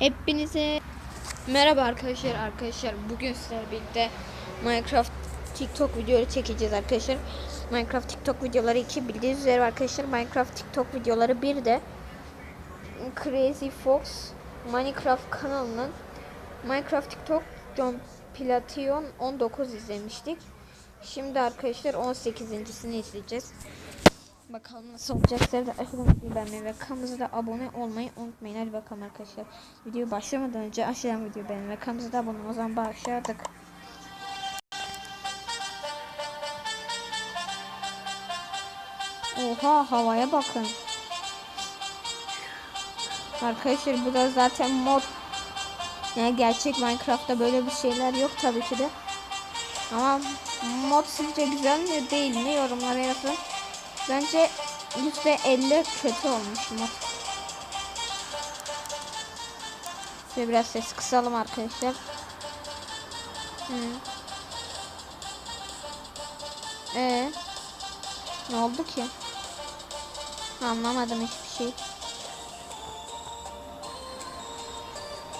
Hepinize merhaba arkadaşlar arkadaşlar bugün sizlerle birlikte Minecraft TikTok videoları çekeceğiz arkadaşlar. Minecraft TikTok videoları 2 bildiğiniz üzere arkadaşlar Minecraft TikTok videoları 1 de Crazy Fox Minecraft kanalının Minecraft TikTok Compilation 19 izlemiştik. Şimdi arkadaşlar 18.sini izleyeceğiz. Bakalım nasıl olacak. Sizler de aşağıdan videoyu beğenmeyi ve kanalımıza da abone olmayı unutmayın. Hadi bakalım arkadaşlar. Video başlamadan önce aşağıdan videoyu beğenmeyi ve kanalımıza da abone olmayı o zaman başladık. Oha havaya bakın. Arkadaşlar bu da zaten mod. Yani gerçek Minecraft'ta böyle bir şeyler yok tabii ki de. Ama mod sizce güzel mi değil mi yorumlara yazın. Bence %50 kötü olmuş mod. Şöyle biraz ses kısalım arkadaşlar. Hı. Ee, ne oldu ki? Anlamadım hiçbir şey.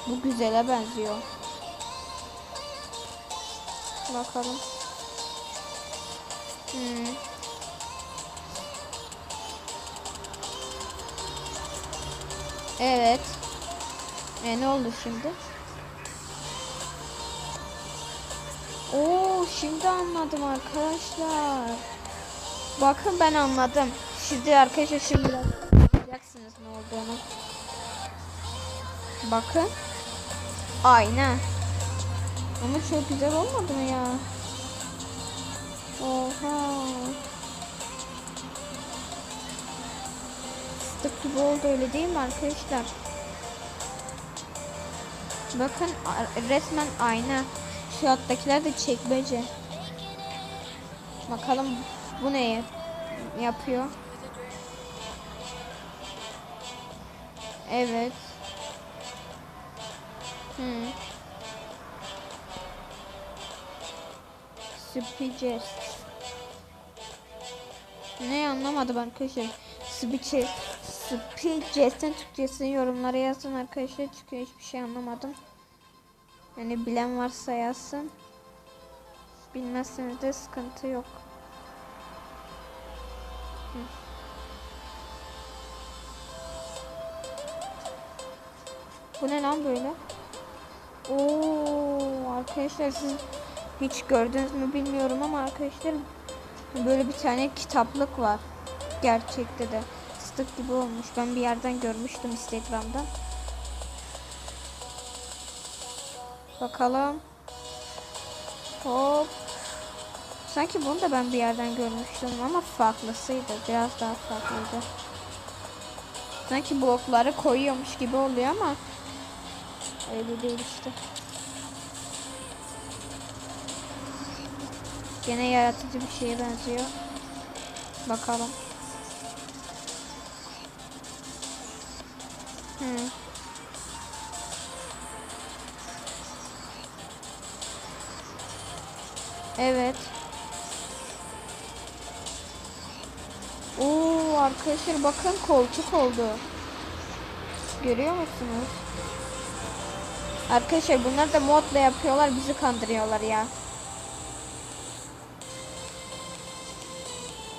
Bu güzele benziyor. Bakalım. Hmm. Evet. E ne oldu şimdi? Oo şimdi anladım arkadaşlar. Bakın ben anladım. Şimdi arkadaşlar şimdi biraz anlayacaksınız ne olduğunu. Bakın. Ayna. Ama çok güzel olmadı mı ya? Oha. Fıstık gibi oldu öyle değil mi arkadaşlar? Bakın resmen ayna. Şu alttakiler de çekmece. Bakalım bu ne yap- yapıyor? Evet. Hmm. Spicest. Ne anlamadım arkadaşlar. Spice Spicest'in Türkçesini yorumlara yazın arkadaşlar çünkü hiçbir şey anlamadım. Yani bilen varsa yazsın. Bilmezseniz de sıkıntı yok. Bu ne lan böyle? Oo arkadaşlar siz hiç gördünüz mü bilmiyorum ama arkadaşlar böyle bir tane kitaplık var. Gerçekte de fıstık gibi olmuş. Ben bir yerden görmüştüm Instagram'da. Bakalım. Hop. Sanki bunu da ben bir yerden görmüştüm ama farklısıydı. Biraz daha farklıydı. Sanki blokları koyuyormuş gibi oluyor ama öyle değil işte. Gene yaratıcı bir şeye benziyor. Bakalım. Evet. Oo arkadaşlar bakın koltuk oldu. Görüyor musunuz? Arkadaşlar bunlar da modla yapıyorlar bizi kandırıyorlar ya.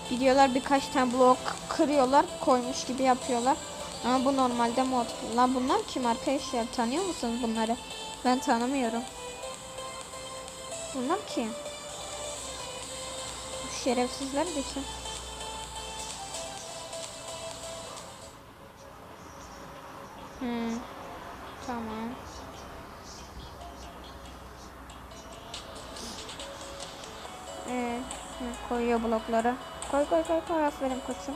Gidiyorlar birkaç tane blok kırıyorlar koymuş gibi yapıyorlar. Ama bu normalde mod. Lan bunlar kim arkadaşlar tanıyor musunuz bunları? Ben tanımıyorum. Bunlar kim? Bu şerefsizler de kim? Hmm. Tamam. Ee, koyuyor blokları. Koy koy koy koy aferin koçum.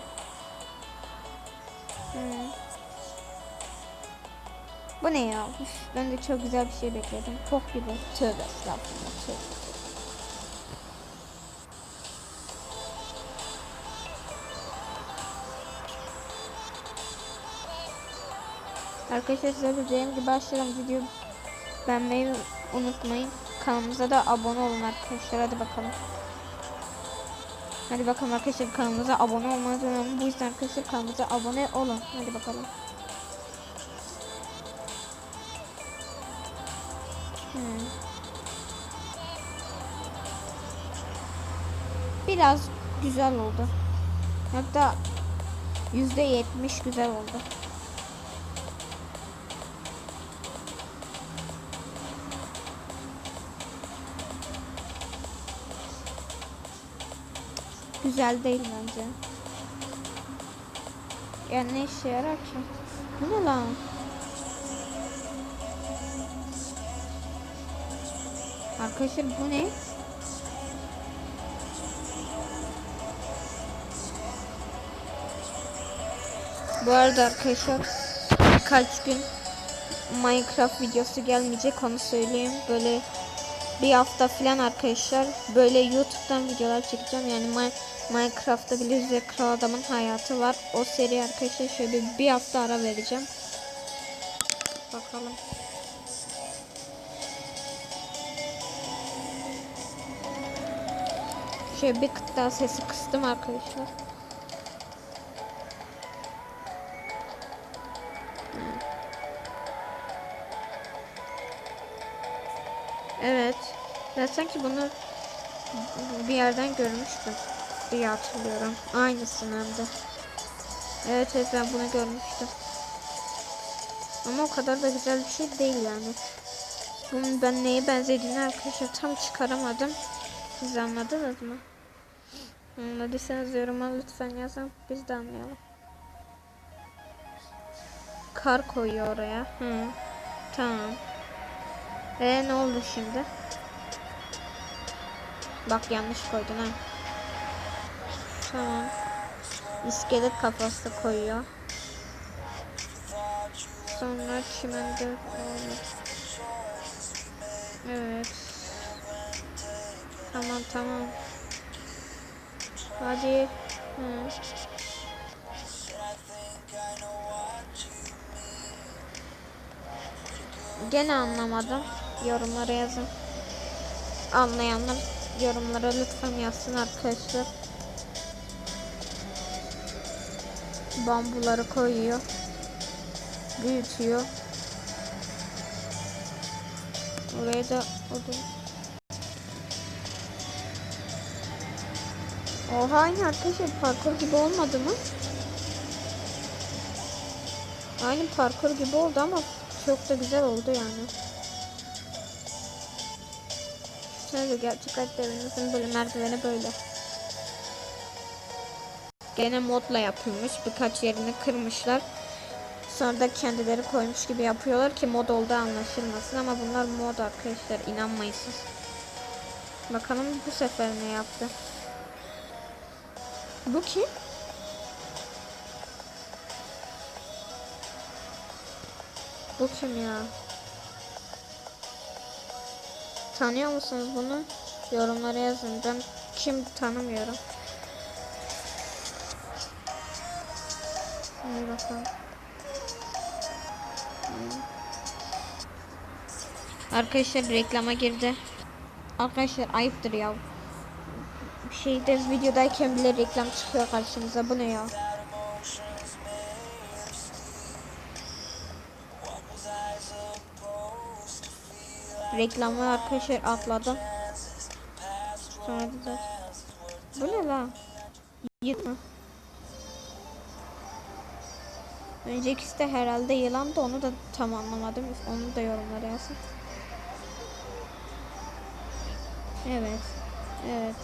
Hmm. Bu ne ya? Ben de çok güzel bir şey bekledim. Pok gibi. Tövbe estağfurullah. Tövbe. Arkadaşlar dediğim gibi başlayalım video beğenmeyi unutmayın. Kanalımıza da abone olun arkadaşlar. Hadi bakalım. Hadi bakalım arkadaşlar kanalımıza abone olmanız önemli. Bu yüzden arkadaşlar kanalımıza abone olun. Hadi bakalım. Hmm. Biraz güzel oldu. Hatta yüzde yetmiş güzel oldu. Güzel değil bence. Yani ne işe yarar ki? Bu ne lan? Arkadaşlar bu ne? Bu arada arkadaşlar birkaç gün Minecraft videosu gelmeyecek onu söyleyeyim. Böyle bir hafta falan arkadaşlar böyle YouTube'dan videolar çekeceğim. Yani Minecraft'ta Blizzard Kral Adam'ın hayatı var. O seri arkadaşlar şöyle bir, bir hafta ara vereceğim. Bakalım. Şöyle bir kıt daha sesi kıstım arkadaşlar. Evet. Ben sanki bunu bir yerden görmüştüm diye hatırlıyorum. Aynısını hem de. Evet evet ben bunu görmüştüm. Ama o kadar da güzel bir şey değil yani. Bunun ben neye benzediğini arkadaşlar tam çıkaramadım. Siz anladınız mı? Anladıysanız yoruma lütfen yazın. Biz de anlayalım. Kar koyuyor oraya. Hı. Tamam. Ee ne oldu şimdi? Bak yanlış koydun ha. Tamam. İskelet kafası koyuyor. Sonra olur. Evet. Tamam tamam. Hadi. Hı. Gene anlamadım. Yorumlara yazın. Anlayanlar yorumlara lütfen yazsın arkadaşlar. Bambuları koyuyor. Büyütüyor. Oraya da odun. Oha aynı arkadaşlar parkur gibi olmadı mı? Aynı parkur gibi oldu ama çok da güzel oldu yani. Şöyle gerçek hayatta merdiveni böyle. Gene modla yapılmış. Birkaç yerini kırmışlar. Sonra da kendileri koymuş gibi yapıyorlar ki mod olduğu anlaşılmasın ama bunlar mod arkadaşlar inanmayın siz. Bakalım bu sefer ne yaptı. Bu kim? Bu kim ya? Tanıyor musunuz bunu? Yorumlara yazın. Ben kim tanımıyorum. Hadi bakalım. Arkadaşlar reklama girdi. Arkadaşlar ayıptır ya. Şeyde videodayken bile reklam çıkıyor karşımıza. Bu ne ya? Reklamı arkadaşlar atladım. Sonra da Bu ne lan? Yıkma. Öncekisi de herhalde yılan da onu da tam anlamadım. Onu da yorumlara yazın. Evet. Evet.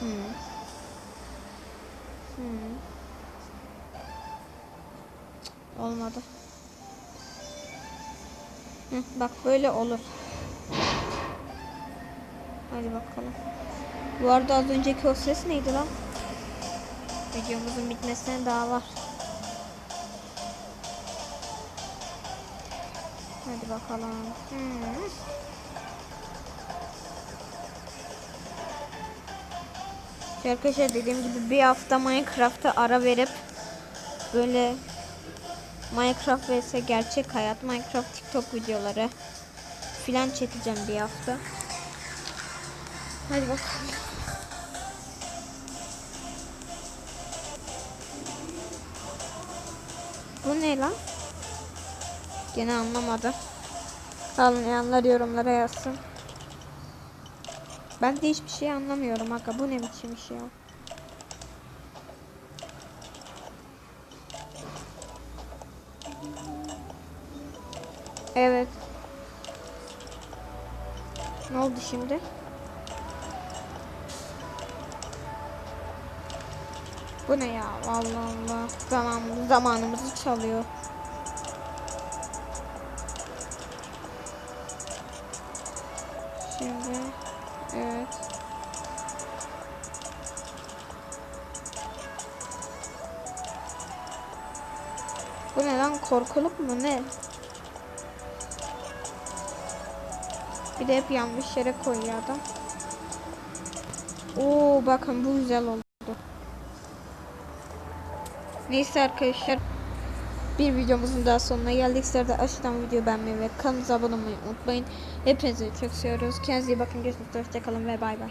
Hmm. Hmm. Olmadı. Hı, bak böyle olur. Hadi bakalım. Bu arada az önceki o ses neydi lan? Videomuzun bitmesine daha var. Hadi bakalım. Hmm. Arkadaşlar dediğim gibi bir hafta Minecraft'a ara verip böyle Minecraft vs gerçek hayat Minecraft TikTok videoları filan çekeceğim bir hafta. Hadi bakalım. Bu ne lan? Gene anlamadım. Anlayanlar yorumlara yazsın. Ben de hiçbir şey anlamıyorum aga. Bu ne biçim iş ya? Evet. Ne oldu şimdi? Bu ne ya? Allah Allah. Zaman, zamanımızı çalıyor. Şimdi evet. Bu ne lan korkuluk mu ne? Bir de hep yanlış yere koyuyor adam. Oo bakın bu güzel oldu. Neyse arkadaşlar. Bir videomuzun daha sonuna geldik. Sizler de aşağıdan video beğenmeyi ve kanalımıza abone olmayı unutmayın. Hepinizi çok seviyoruz. Kendinize iyi bakın. Görüşmek üzere. Hoşçakalın ve bay bay.